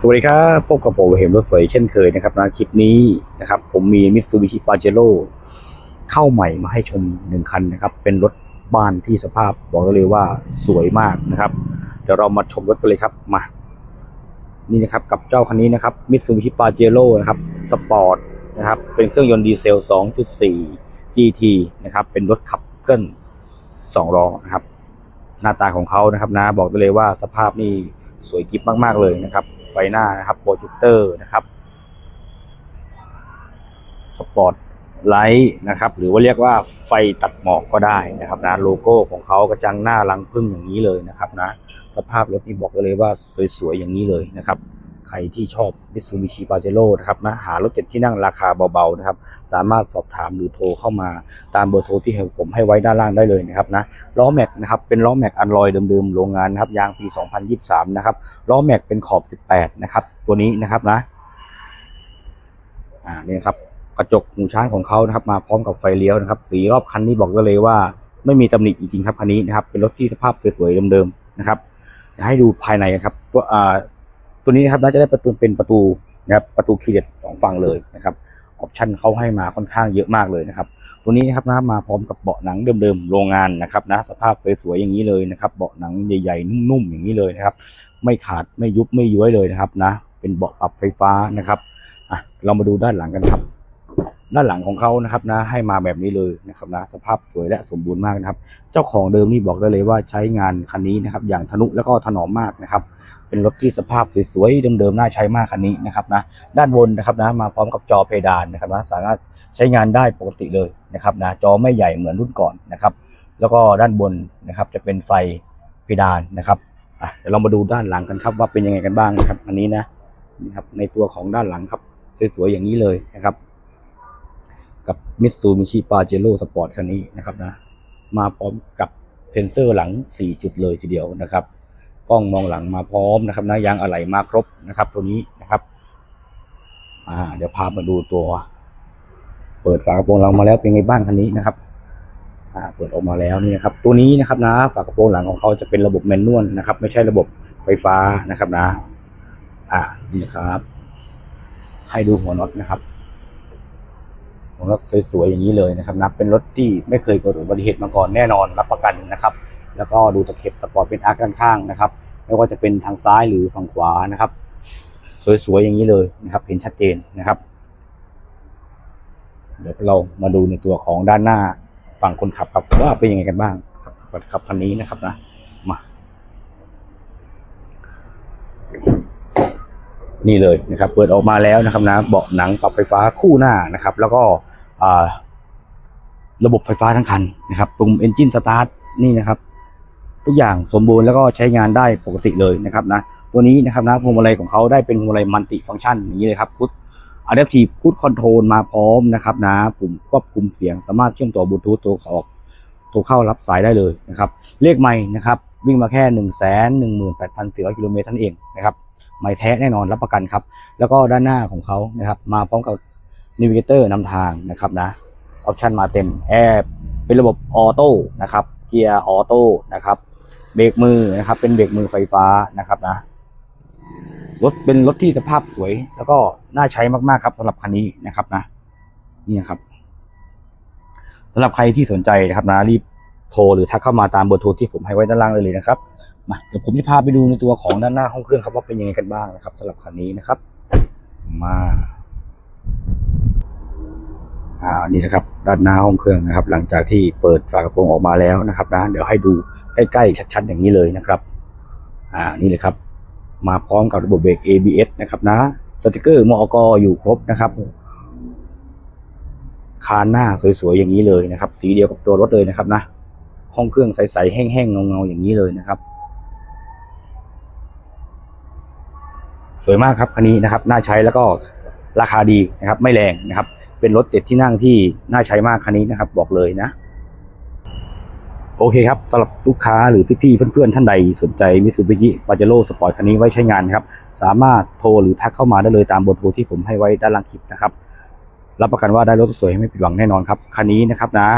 สวัสดีครับพบกับผมเห็นรถสวยเช่นเคยนะครับนะคลิปนี้นะครับ ผมมี Mitsubishi Pajero เข้าใหม่มาให้ชมหนึ่งคันนะครับ เป็นรถบ้านที่สภาพบอกเลยว่าสวยมากนะครับ เดี๋ยวเรามาชมรถกันเลยครับมา นี่นะครับกับเจ้าคันนี้นะครับ Mitsubishi Pajero นะครับสปอร์ตนะครับ เป็นเครื่องยนต์ดีเซล 2.4 GT นะครับ เป็นรถขับเคลื่อน2ล้อนะครับ หน้าตาของเขานะครับนะบอกได้เลยว่าสภาพนี่สวยกิฟมากๆเลยนะครับ ไฟหน้านะครับโปรเจคเตอร์นะครับสปอร์ตไลท์นะครับ หรือว่าเรียกว่าไฟตัดหมอกก็ได้นะครับนะโลโก้ของเขากระจังหน้ารังพึ่งอย่างนี้เลยนะครับนะสภาพรถนี่บอกเลยว่าสวยๆอย่างนี้เลยนะครับ ใครที่ชอบ Mitsubishi Pajero นะครับนะหารถเจ็ดที่นั่งราคาเบาๆนะครับสามารถสอบถามหรือโทรเข้ามาตามเบอร์โทรที่ผมให้ไว้ด้านล่างได้เลยนะครับนะล้อแม็กนะครับเป็นล้อแม็กอันลอยเดิมๆโรงงานนะครับยางปี 2023 นะครับล้อแม็กเป็นขอบ 18 นะครับตัวนี้นะครับนะอ่านี่ครับกระจกหูช้างของเขานะครับมาพร้อมกับไฟเลี้ยวนะครับสีรอบคันนี้บอกได้เลยว่าไม่มีตำหนิจริงๆครับคันนี้นะครับเป็นรถที่สภาพสวยๆเดิมๆนะครับให้ดูภายในกันครับตัวอ่า ตัวนี้นะครับน่าจะได้ประตูเป็นประตูนะครับประตูคีย์เด็ดสองฝั่งเลยนะครับออปชันเขาให้มาค่อนข้างเยอะมากเลยนะครับ ตัวนี้นะครับนะมาพร้อมกับเบาะหนังเดิมๆโรงงานนะครับนะสภาพสวยๆอย่างนี้เลยนะครับ เบาะหนังใหญ่ๆนุ่มๆอย่างนี้เลยนะครับ ไม่ขาดไม่ยุบไม่ย้วยเลยนะครับนะ เป็นเบาะปรับไฟฟ้านะครับอะเรามาดูด้านหลังกันครับ ด้านหลังของเขานะครับนะให้มาแบบนี้เลยนะครับนะสภาพสวยและสมบูรณ์มากนะครับ เจ้าของเดิมนี่บอกได้เลยว่าใช้งานคันนี้นะครับอย่างทนุแล้วก็ถนอมมากนะครับ เป็นรถที่สภาพสวยๆเดิมๆน่าใช้มากคันนี้นะครับนะด้านบนนะครับนะมาพร้อมกับจอเพดานนะครับนะสามารถใช้งานได้ปกติเลยนะครับนะจอไม่ใหญ่เหมือนรุ่นก่อนนะครับ แล้วก็ด้านบนนะครับจะเป็นไฟเพดานนะครับอะเดี๋ยวเรามาดูด้านหลังกันครับว่าเป็นยังไงกันบ้างนะครับ อันนี้นะนี่ครับในตัวของด้านหลังครับสวยๆอย่างนี้เลยนะครับ กับ Mitsubishi Pajero Sport คันนี้นะครับนะมาพร้อมกับเซนเซอร์หลัง 4 จุดเลยทีเดียวนะครับกล้องมองหลังมาพร้อมนะครับนะยางอะไหล่มาครบนะครับ ตัวนี้นะครับอ่าเดี๋ยวพามาดูตัว เปิดฝากระโปรงหลังมาแล้วเป็นไงบ้างคันนี้นะครับอ่าเปิดออกมาแล้วนี่นะครับ ตัวนี้นะครับนะฝากระโปรงหลังของเขาจะเป็นระบบแมนนวลนะครับ ไม่ใช่ระบบไฟฟ้านะครับนะ อ่านี่นะครับ ให้ดูหัวน็อตนะครับ หัวน็อตสวยๆอย่างนี้เลยนะครับนะเป็นรถที่ไม่เคยเกิดอุบัติเหตุมาก่อนแน่นอนรับประกันนะครับ แล้วก็ดูตะเข็บสปอร์ตเป็นอาร์คด้านข้างนะครับไม่ว่าจะเป็นทางซ้ายหรือฝั่งขวานะครับ สวยๆอย่างนี้เลยนะครับ เห็นชัดเจนนะครับ เดี๋ยวเรามาดูในตัวของด้านหน้าฝั่งคนขับครับว่าเป็นยังไงกันบ้างครับขับคันนี้นะครับนะมา นี่เลยนะครับเปิดออกมาแล้วนะครับนะเบาะหนังปรับไฟฟ้าคู่หน้านะครับ แล้วก็ระบบไฟฟ้าทั้งคันนะครับปุ่ม Engine Start นี่นะครับ ทุกอย่างสมบูรณ์แล้วก็ใช้งานได้ปกติเลยนะครับนะตัวนี้นะครับนะพวงมาลัยของเขาได้เป็นพวงมาลัยมัลติฟังก์ชันอย่างนี้เลยครับพุท Adaptive Cruise Control มาพร้อมนะครับนะปุ่มควบคุมเสียงสามารถเชื่อมต่อบลูทูธตัวออกโทรเข้ารับสายได้เลยนะครับเลขไม่นะครับวิ่งมาแค่หนึ่งแสนหนึ่งหมื่นแปดพันสี่ร้อยกิโลเมตรท่านเองนะครับ ไม่แท้แน่นอนรับประกันครับ แล้วก็ด้านหน้าของเขานะครับ มาพร้อมกับนิวเกเตอร์นำทางนะครับนะออปชันมาเต็มแอร์เป็นระบบออโต้นะครับเกียร์ออโต้นะครับเบรกมือนะครับ เป็นเบรกมือไฟฟ้านะครับนะรถเป็นรถที่สภาพสวย แล้วก็น่าใช้มากๆครับสำหรับคันนี้นะครับนะ นี่นะครับสำหรับใครที่สนใจนะครับนะรีบโทรหรือทักเข้ามาตามเบอร์โทรที่ผมให้ไว้ด้านล่างเลยนะครับ มาเดี๋ยวผมจะพาไปดูในตัวของด้านหน้าห้องเครื่องครับว่าเป็นยังไงกันบ้างนะครับสำหรับคันนี้นะครับ มาอ่านี่นะครับ ด้านหน้าห้องเครื่องนะครับ หลังจากที่เปิดฝากระโปรงออกมาแล้วนะครับนะเดี๋ยวให้ดูใกล้ๆชัดๆอย่างนี้เลยนะครับ อ่านี่เลยครับ มาพร้อมกับระบบเบรก ABS นะครับนะสติกเกอร์มอกอยู่ครบนะครับคานหน้าสวยๆอย่างนี้เลยนะครับ สีเดียวกับตัวรถเลยนะครับนะ ห้องเครื่องใสๆแห้งๆเงาๆอย่างนี้เลยนะครับ สวยมากครับคันนี้นะครับน่าใช้แล้วก็ราคาดีนะครับ ไม่แรงนะครับ เป็นรถเด็ดที่นั่งที่น่าใช้มากคันนี้นะครับ บอกเลยนะ โอเคครับสำหรับลูกค้าหรือพี่ๆเพื่อนๆท่านใดสนใจ Mitsubishi Pajero Sport คันนี้ไว้ใช้งานครับ สามารถโทรหรือทักเข้ามาได้เลยตามเบอร์โทรที่ผมให้ไว้ด้านล่างคลิปนะครับรับประกันว่าได้รถสวยไม่ผิดหวังแน่นอนครับคันนี้นะครับนะ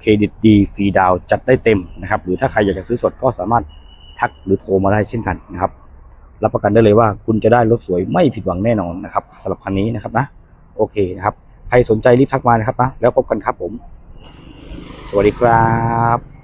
เครดิตดีฟรีดาวจัดได้เต็มนะครับ หรือถ้าใครอยากจะซื้อสดก็สามารถทักหรือโทรมาได้เช่นกันนะครับ รับประกันได้เลยว่าคุณจะได้รถสวยไม่ผิดหวังแน่นอนนะครับสำหรับคันนี้นะครับนะโอเคนะครับ ใครสนใจรีบทักมานะครับนะแล้วพบกันครับผม สวัสดีครับ